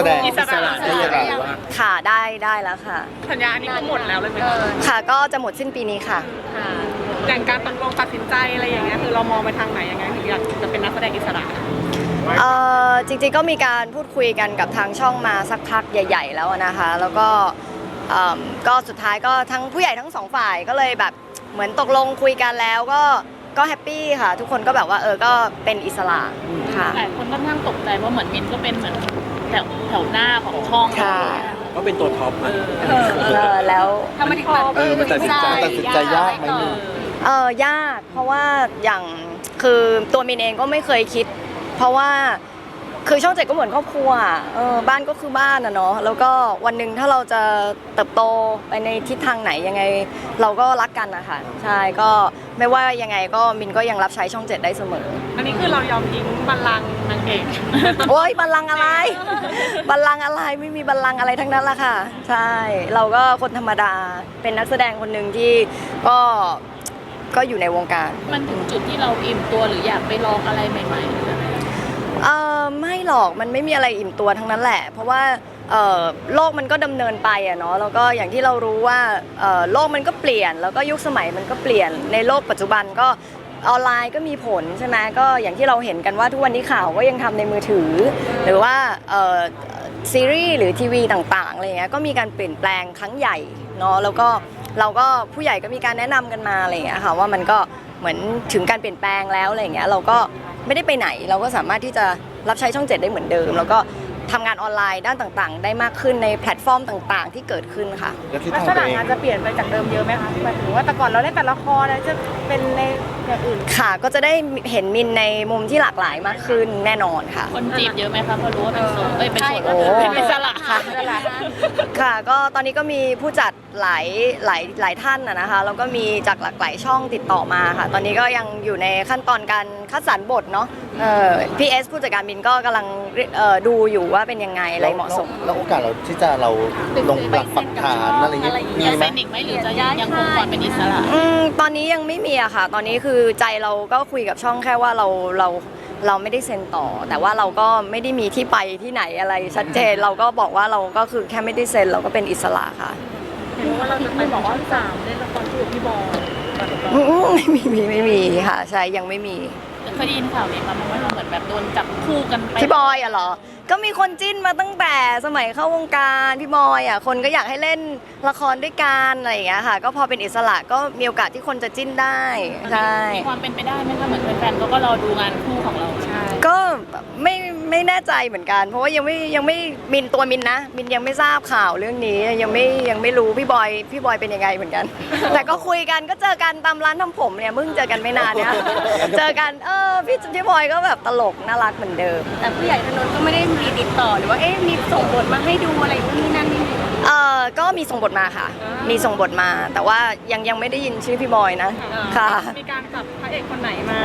แสดงอิสระ อิสระหรือว่าค่ะได้ได้แล้วค่ะ สัญญาอันนี้ก็หมดแล้วเลยไหมเอคะอค่ะก็จะหมดสิ้นปีนี้ค่ะ ค่ะอย่างการตกลงตัดสินใจอะไรอย่างเงี้ยคือเรามองไปทางไหนยังไงถึงอยากจะเป็นนักแสดงอิสระ เอ่อจริงๆก็มีการพูดคุยกันกับทางช่องมาสักพักใหญ่ ๆ แล้วนะคะ แล้วก็เอิ่มก็สุดท้ายก็ทั้งผู้ใหญ่ทั้งสองฝ่ายก็เลยแบบเหมือนตกลงคุยกันแล้วก็ก็แฮปปี้ค่ะ ทุกคนก็แบบว่าเออก็เป็นอิสระค่ะ หลายคนค่อนข้างตกใจเพราะเหมือนมินก็เป็นเหมือน แถวแถวหน้าของช่องค่ะ ก็เป็นตัวท็อปอะเออแล้ว ทำไมถึงแบบเออมันตัดสินใจตัดสินใจยากไหมเอนี่อเออยากเพราะว่าอย่างคือตัวมินเองก็ไม่เคยคิด เพราะว่าคือช่องเจ็ดก็เหมือนครอบครัวอะเออบ้านก็คือบ้านอะเนาะแล้วก็วันหนึ่งถ้าเราจะเติบโตไปในทิศทางไหนยังไง เราก็รักกันนะคะใช่ก็ไม่ว่ายังไงก็มินก็ยังรับใช้ช่องเจ็ดได้เสมอ อันนี้คือเรายอมทิ้งบัลลังก์นาง เอกโอ๊ยบัลลังก์อะไร บัลลังก์อะไรไม่มีบัลลังก์อะไรทั้งนั้นละค่ะ ใช่ เราก็คนธรรมดาเป็นนักแสดงคนหนึ่งที่ก็ก็อยู่ในวงการ มันถึงจุดที่เราอิ่มตัวหรืออยากไปลองอะไรใหม่ๆหรืออะไรเออไม่หรอกมันไม่มีอะไรอิ่มตัวทั้งนั้นแหละ เพราะว่าเอ่อโลกมันก็ดำเนินไปอะเนาะแล้วก็อย่างที่เรารู้ว่าเอ่อโลกมันก็เปลี่ยน แล้วก็ยุคสมัยมันก็เปลี่ยนในโลกปัจจุบันก็ ออนไลน์ก็มีผลใช่ไหมก็อย่างที่เราเห็นกันว่าทุกวันนี้ข่าวก็ยังทำในมือถือ หรือว่าเอ่อซีรีส์หรือทีวีต่างๆอะไรเงี้ยก็มีการเปลี่ยนแปลงครั้งใหญ่เนาะแล้วก็เราก็ผู้ใหญ่ก็มีการแนะนำกันมาอะไรเงี้ยค่ะว่ามันก็เหมือนถึงการเปลี่ยนแปลงแล้วอะไรเงี้ยเราก็ไม่ได้ไปไหน เราก็สามารถที่จะรับใช้ช่องเจ็ดได้เหมือนเดิม แล้วก็ทำงานออนไลน์ด้านต่างๆ ได้มากขึ้นในแพลตฟอร์มต่างๆ ที่เกิดขึ้นค่ะแล้วที่ลักทางษตัวณะเองงานจะเปลี่ยนไปจากเดิมเยอะไหมคะหมายถึงว่าแต่ก่อนเราเล่นแต่ละครแล้วจะเป็นใน อย่างอื่น ค่ะ ก็จะได้เห็นมินในมุมที่หลากหลายมากขึ้นแน่นอนค่ะ คนจีบเยอะไหมคะเพราะรู้ว่าเป็นโสดเอ้ยเป็นโสดโอ้ เป็นอิสระค่ะ ค่ะ ก็ตอนนี้ก็มีผู้จัดหลายหลายหลายท่านนะนะคะ แล้วก็มีจากหลากหลายช่องติดต่อมาค่ะ ตอนนี้ก็ยังอยู่ในขั้นตอนการคัดสรรบทเนาะเอ่อพีเอสผู้จัดการมินก็กำลังเอ่อดูอยู่ว่าเป็นยังไงอะไรเหมาะสม แล้วแล้วโอกาสเราที่จะเราลงหลักปักฐานอะไรอย่างเงี้ยมีจะไหมเป็นอีกไหมหรือจะยังคงความเป็นอิสระ อืมตอนนี้ยังไม่มีอะค่ะ ตอนนี้คือใจเราก็คุยกับช่องแค่ว่าเราเราเราไม่ได้เซ็นต่อ แต่ว่าเราก็ไม่ได้มีที่ไปที่ไหนอะไรชัดเจนเราก็บอกว่าเราก็คือแค่ไม่ได้เซ็นเราก็เป็นอิสระค่ะเห็นว่าเราจะไปบอกว่าสามเล่นละครคู่กับพี่บอลอืมไม่มีไม่ไม่มีค่ะใช่ยังไม่มีเคยได้ยินข่าวนี้มาไหมว่าเราเหมือนแบบโดนจับคู่กันไปพี่บอยอะเหรอ ก็มีคนจิ้นมาตั้งแต่สมัยเข้าวงการพี่บอยอะคนก็อยากให้เล่นละครด้วยกันอะไรอย่างเงี้ยค่ะ ก็พอเป็นอิสระก็มีโอกาสที่คนจะจิ้นได้ใช่มีความเป็นไปได้ไหมคะเหมือนแฟนๆเขาก็รอดูงานคู่ของเราใช่ก็ไม่ ไม่แน่ใจเหมือนกัน เพราะว่ายังไม่ยังไม่มินตัวมินนะ มินยังไม่ทราบข่าวเรื่องนี้ยังไม่ยังไม่รู้พี่บอยพี่บอยเป็นยังไงเหมือนกัน แต่ก็คุยกันก็เจอกันตามร้านทำผมเนี่ยเพิ่งเจอกันไม่นานเนี่ยเจอกันเออพี่พี่บอยก็แบบตลกน่ารักเหมือนเดิม แต่ผู้ใหญ่ถนนก็ไม่ได้มีติดต่อหรือว่าเอ๊ะมีส่งบทมาให้ดูอะไรนู่นนี่นั่นนี่ เออก็มีส่งบทมาค่ะ มีส่งบทมา แต่ว่ายังยังไม่ได้ยินชื่อพี่บอยนะค่ะ มีการจับพระเอกคนไหนมา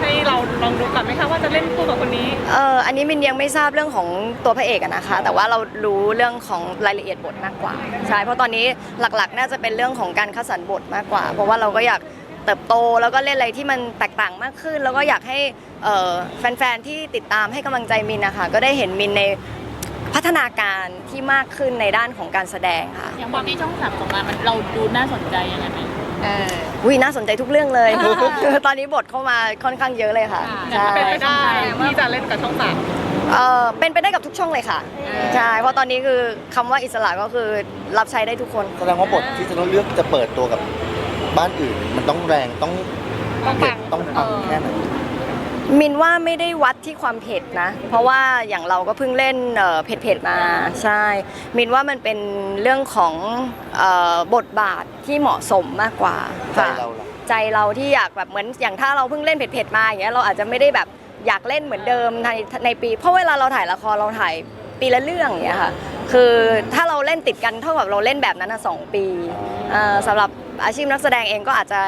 ให้เราลองดูกันไหมคะว่าจะเล่นคู่กับคนนี้ เอออันนี้มินยังไม่ทราบเรื่องของตัวพระเอกอะนะคะ แต่ว่าเรารู้เรื่องของรายละเอียดบทมากกว่า ใช่ เพราะตอนนี้หลักๆ น่าจะเป็นเรื่องของการคัดสรรบทมากกว่า เพราะว่าเราก็อยากเติบโตแล้วก็เล่นอะไรที่มันแตกต่างมากขึ้น แล้วก็อยากให้เอ่อแฟนๆที่ติดตามให้กำลังใจมินนะคะก็ได้เห็นมินใน พัฒนาการที่มากขึ้นในด้านของการแสดงค่ะอย่างบทที่ช่องสามส่งมามันเราดูน่าสนใจยังไงไหมเออวิน่าสนใจทุกเรื่องเลย ตอนนี้บทเข้ามาค่อนข้างเยอะเลยค่ะค่ะใช่เป็นไปได้ที่จะเล่นกับช่องสามเออเป็นไปได้กับทุกช่องเลยค่ะใช่เพราะตอนนี้คือคำว่าอิสระก็คือรับใช้ได้ทุกคนแสดงว่าบทที่จะต้องเลือกจะเปิดตัวกับบ้านอื่น มันต้องแรงต้องเผ็ดต้องปังแค่ไหน มินว่าไม่ได้วัดที่ความเผ็ดนะ เพราะว่าอย่างเราก็เพิ่งเล่นเอ่อเผ็ดๆมาใช่ มินว่ามันเป็นเรื่องของเอ่อบทบาทที่เหมาะสมมากกว่าใจค่ะเราล่ะใจเราที่อยากแบบเหมือนอย่างถ้าเราเพิ่งเล่นเผ็ดๆมาอย่างเงี้ยเราอาจจะไม่ได้แบบอยากเล่นเหมือนเดิมในในปี เพราะเวลาเราถ่ายละครเราถ่ายปีละเรื่องอย่างเงี้ยค่ะคือถ้าเราเล่นติดกันเท่ากับเราเล่นแบบนั้นนะสองปีเอ่อสำหรับอาชีพนักแสดงเองก็อาจจะ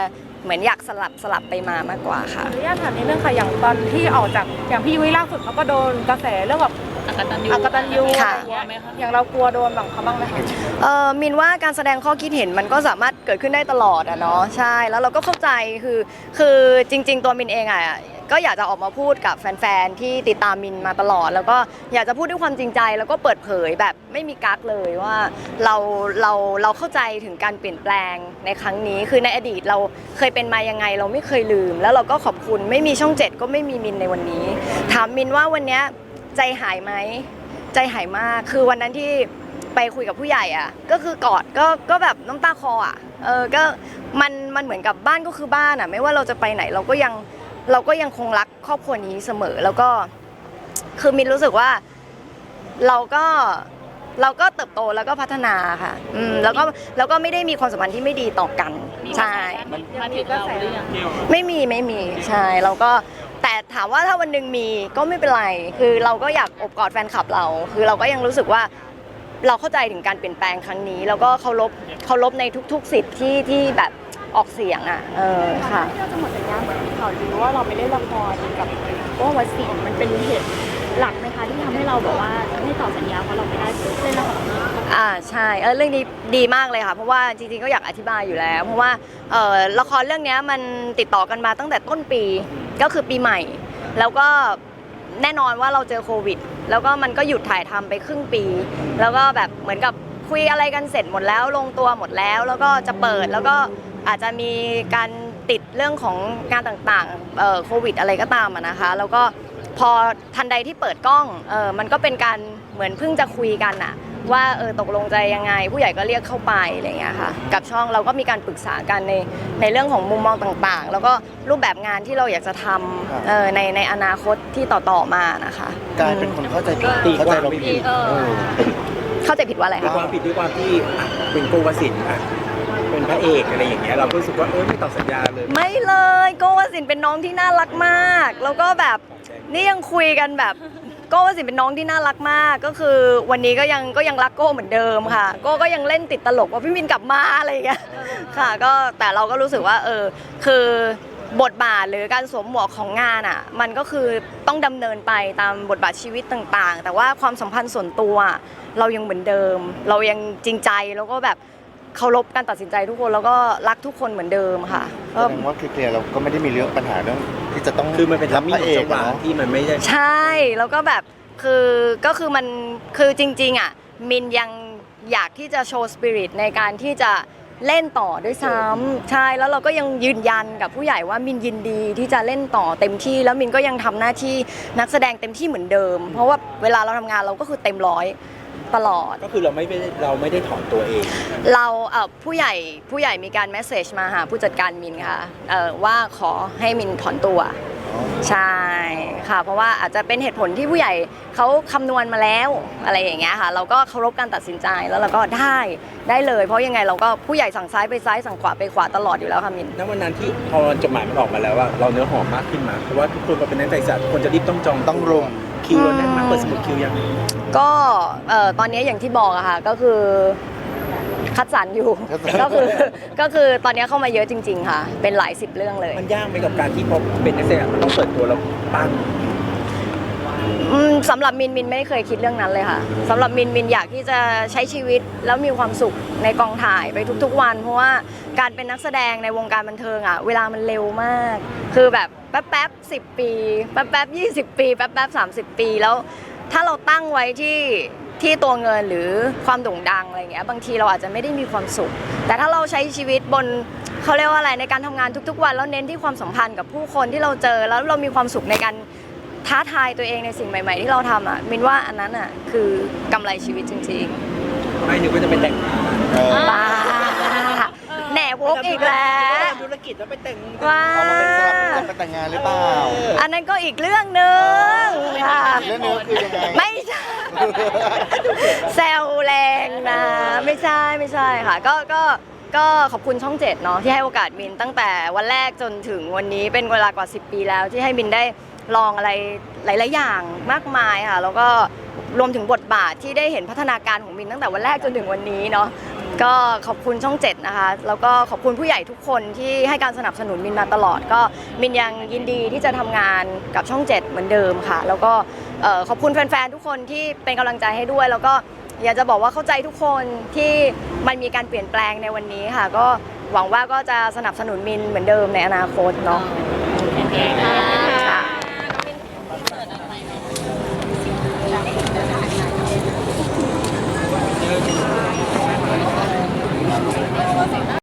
เหมือนอยากสลับสลับไปมามากกว่าค่ะขออนุญาตถามนิดนึงค่ะอย่างตอนที่ออกจากอย่างพี่ยุ้ยล่าสุดเขาก็โดนกระแสเรื่องแบบอากตันยูอกตัญญูค่ะ อะไรเงี้ยไหมคะอย่างเรากลัวโดนแบบเขาบ้างไหมคะเออมินว่าการแสดงข้อคิดเห็นมันก็สามารถเกิดขึ้นได้ตลอดอะเนาะใช่แล้วเราก็เข้าใจคือคือจริง ๆ ตัวมินเองอะ ก็อยากจะออกมาพูดกับแฟนๆที่ติดตามมินมาตลอด แล้วก็อยากจะพูดด้วยความจริงใจ แล้วก็เปิดเผยแบบไม่มีกักเลยว่าเราเราเราเข้าใจถึงการเปลี่ยนแปลงในครั้งนี้ คือในอดีตเราเคยเป็นมายังไง เราไม่เคยลืม แล้วเราก็ขอบคุณไม่มีช่องเจ็ดก็ไม่มีมินในวันนี้ ถามมินว่าวันนี้ใจหายไหมใจหายมากคือวันนั้นที่ไปคุยกับผู้ใหญ่อะก็คือกอดก็ก็แบบน้ำตาคลออะเออก็มันมันเหมือนกับบ้านก็คือบ้านอะ ไม่ว่าเราจะไปไหนเราก็ยัง เราก็ยังคงรักครอบครัวนี้เสมอ แล้วก็คือมินรู้สึกว่าเราก็เราก็เติบโตแล้วก็พัฒนาค่ะ อืมแล้วก็แล้วก็ไม่ได้มีความสัมพันธ์ที่ไม่ดีต่อกันมีใช่มาถึงเราหรือยังไม่มีไม่มีใช่เราก็แต่ถามว่าถ้าวันหนึ่งมีก็ไม่เป็นไร คือเราก็อยากอบกอดแฟนคลับเรา คือเราก็ยังรู้สึกว่าเราเข้าใจถึงการเปลี่ยนแปลงครั้งนี้ แล้วก็เคารพเคารพในทุก ๆ สิทธิ์ที่ที่แบบ ออกเสียงอะ เออค่ะ ที่เราจะหมดสัญญาเหมือนข่าวลือว่าเราไม่ได้ละครกับโอ้วัดสิงห์มันเป็นเหตุหลักไหมคะที่ทำให้เราแบบว่าไม่ต่อสัญญาเพราะเราไม่ได้เล่นละครอ่าใช่เออเรื่องนี้ดีมากเลยค่ะ เพราะว่าจริงๆก็อยากอธิบายอยู่แล้ว เพราะว่าเออละครเรื่องเนี้ยมันติดต่อกันมาตั้งแต่ต้นปีก็คือปีใหม่ แล้วก็แน่นอนว่าเราเจอโควิด แล้วก็มันก็หยุดถ่ายทำไปครึ่งปี แล้วก็แบบเหมือนกับคุยอะไรกันเสร็จหมดแล้วลงตัวหมดแล้ว แล้วก็จะเปิดแล้วก็ อาจจะมีการติดเรื่องของงานต่างๆเอ่อโควิดอะไรก็ตามอะนะคะ แล้วก็พอทันใดที่เปิดกล้องเออมันก็เป็นการเหมือนเพิ่งจะคุยกันอะว่าเออตกลงใจยังไง ผู้ใหญ่ก็เรียกเข้าไปอะไรอย่างเงี้ยค่ะกับช่องเราก็มีการปรึกษากันในในเรื่องของมุมมองต่างๆ แล้วก็รูปแบบงานที่เราอยากจะทำเออในในอนาคตที่ต่อๆมานะคะกลายเป็นคนเข้าใจผิดตีเข้าใจเราความผิดเออเออเข้าใจผิดว่าอะไรด้วยคะความผิดด้วยความที่อะเป็นโกวสินทร์อะ เป็นพระเอกอะไรอย่างเงี้ยเราก็รู้สึกว่าเออไม่ต่อสัญญาเลยไม่เลยโกวสินเป็นน้องที่น่ารักมาก แล้วก็แบบนี่ยังคุยกันแบบโก้วสินเป็นน้องที่น่ารักมาก ก็คือวันนี้ก็ยังก็ยังรักโก้เหมือนเดิมค่ะโก้ก็ยังเล่นติดตลกว่าพี่มินกลับมาอะไรอย่างเงี้ยค่ะ ก็แต่เราก็รู้สึกว่าเออคือบทบาทหรือการสวมหมวกของงานอะ มันก็คือต้องดำเนินไปตามบทบาทชีวิตต่าง ๆ แต่ว่าความสัมพันธ์ส่วนตัว เรายังเหมือนเดิม เรายังจริงใจแล้วก็แบบ เคารพการตัดสินใจทุกคนแล้วก็รักทุกคนเหมือนเดิมค่ะแสก็ดงว่าคือเคลียร์เราก็ไม่ได้มีเรื่องปัญหาเรื่องที่จะต้องคือมันเป็นรัทับมมิ่พงระขเอองกจังหวะเนาะ ที่มันไม่ได้ใช่แล้วก็แบบคือก็คือมันคือจริงๆอะมินยังอยากที่จะโชว์สปิริตในการที่จะเล่นต่อด้วยซ้ำใช่แล้วเราก็ยังยืนยันกับผู้ใหญ่ว่ามินยินดีที่จะเล่นต่อเต็มที่แล้วมินก็ยังทำหน้าที่นักแสดงเต็มที่เหมือนเดิม เพราะว่าเวลาเราทำงานเราก็คือเต็มร้อย ตลอด ก็คือเราไม่ได้เราไม่ได้ถอนตัวเอง เราเอ่อผู้ใหญ่ผู้ใหญ่มีการแมสเซจมาหาผู้จัดการมินค่ะเอ่อว่าขอให้มินถอนตัวใช่ค่ะ เพราะว่าอาจจะเป็นเหตุผลที่ผู้ใหญ่เขาคำนวณมาแล้วอะไรอย่างเงี้ยค่ะ เราก็เคารพการตัดสินใจแล้วเราก็ได้ได้เลย เพราะยังไงเราก็ผู้ใหญ่สั่งซ้ายไปซ้ายสั่งขวาไปขวาตลอดอยู่แล้วค่ะมิน ณวันนั้นที่พอจดหมายมันออกมาแล้วว่าเราเนื้อหอมมากขึ้นมาเพราะว่าทุกคนมาเป็นนักใจศาสตร์ทุกคนจะรีบต้องจองต้องรุม คิวเราแน่นมากเปิดสมุดคิวยังก็เอ่อตอนนี้อย่างที่บอกอะค่ะก็คือคัดสรรอยู่คัดสรรก็คือก็คือตอนนี้เข้ามาเยอะจริง ๆ ค่ะ เป็นหลายสิบเรื่องเลย มันยากไหมกับการที่พอเป็นนักแสดงมันต้องเปิดตัวแล้วปัง อืมสำหรับมินมินไม่เคยคิดเรื่องนั้นเลยค่ะสำหรับมินมินอยากที่จะใช้ชีวิตแล้วมีความสุขในกองถ่ายไปทุก ๆ วัน เพราะว่าการเป็นนักแสดงในวงการบันเทิงอะเวลามันเร็วมาก คือแบบแป๊บแป๊บสิบปีแป๊บแป๊บยี่สิบปีแป๊บแป๊บสามสิบปีแล้ว ถ้าเราตั้งไว้ที่ที่ตัวเงินหรือความโด่งดังอะไรเงี้ยบางทีเราอาจจะไม่ได้มีความสุข แต่ถ้าเราใช้ชีวิตบนเขาเรียกว่าอะไรในการทำงานทุก ๆ วันแล้วเน้นที่ความสัมพันธ์กับผู้คนที่เราเจอแล้วเรามีความสุขในการ ท้าทายตัวเองในสิ่งใหม่ ๆ ที่เราทำอะมินว่าอันนั้นอะคือกำไรชีวิตจริงไม่นึกว่าจะไปแต่งงานเออๆบ้าแหน่วกอีกแล้วทำธุรกิจแล้วไปแต่งว้าเอามาเป็นสลับเป็นจะไปแต่งงานหรือเปล่าอันนั้นก็อีกเรื่องหนึ่งค่ะเรื่องนี้ก็คือยังไงไม่ใช่ แซวแรงนะ ไม่ใช่ไม่ใช่ค่ะ ก็ก็ก็ขอบคุณช่องเจ็ดเนาะที่ให้โอกาสมินตั้งแต่วันแรกจนถึงวันนี้เป็นเวลากว่า 10 ปีแล้วที่ให้มินได้ ลองอะไรหลาย ๆ อย่างมากมายค่ะแล้วก็รวมถึงบทบาทที่ได้เห็นพัฒนาการของมินตั้งแต่วันแรกจนถึงวันนี้เนาะก็ขอบคุณช่องเจ็ดนะคะ แล้วก็ขอบคุณผู้ใหญ่ทุกคนที่ให้การสนับสนุนมินมาตลอด ก็มินยังยินดีที่จะทำงานกับช่องเจ็ดเหมือนเดิมค่ะ แล้วก็ขอบคุณแฟน ๆ ทุกคนที่เป็นกำลังใจให้ด้วย แล้วก็อยากจะบอกว่าเข้าใจทุกคนที่มันมีการเปลี่ยนแปลงในวันนี้ค่ะ ก็หวังว่าก็จะสนับสนุนมินเหมือนเดิมในอนาคตเนาะโอเคค่ะ